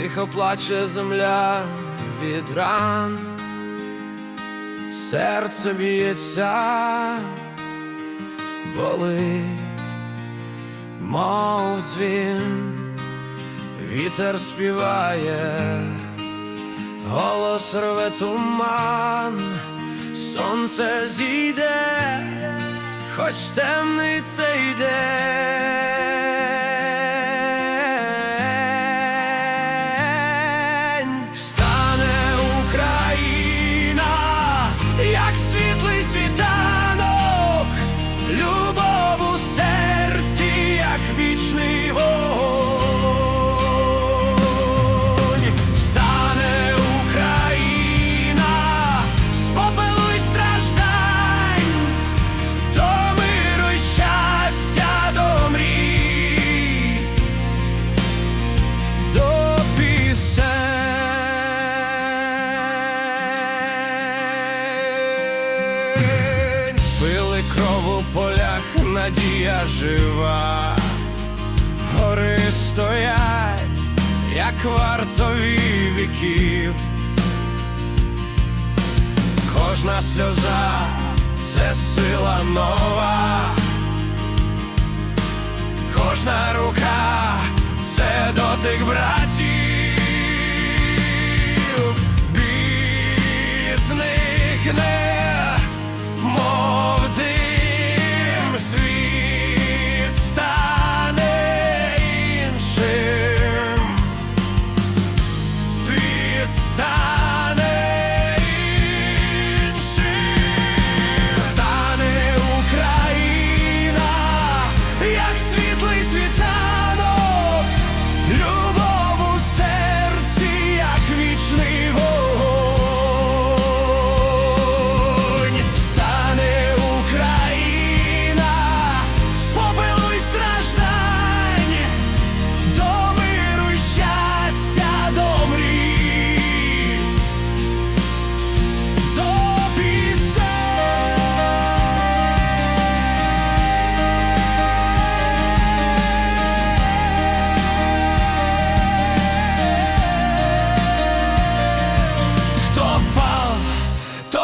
Тихо плаче земля від ран, серце б'ється, болить, мов дзвін, вітер співає, голос рве туман, сонце зійде, хоч темний цей день Пили кров у полях, надія жива, гори стоять, як вартові віків. Кожна сльоза це сила нова, кожна рука це дотик братів,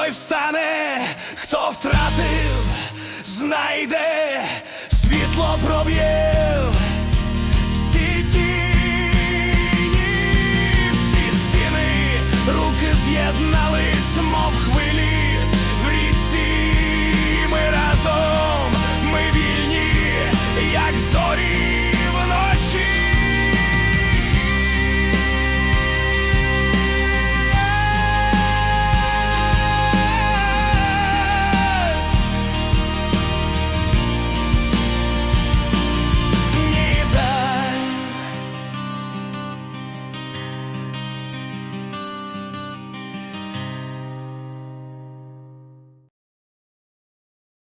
той встане, хто втратив, знайде, світло проб'є.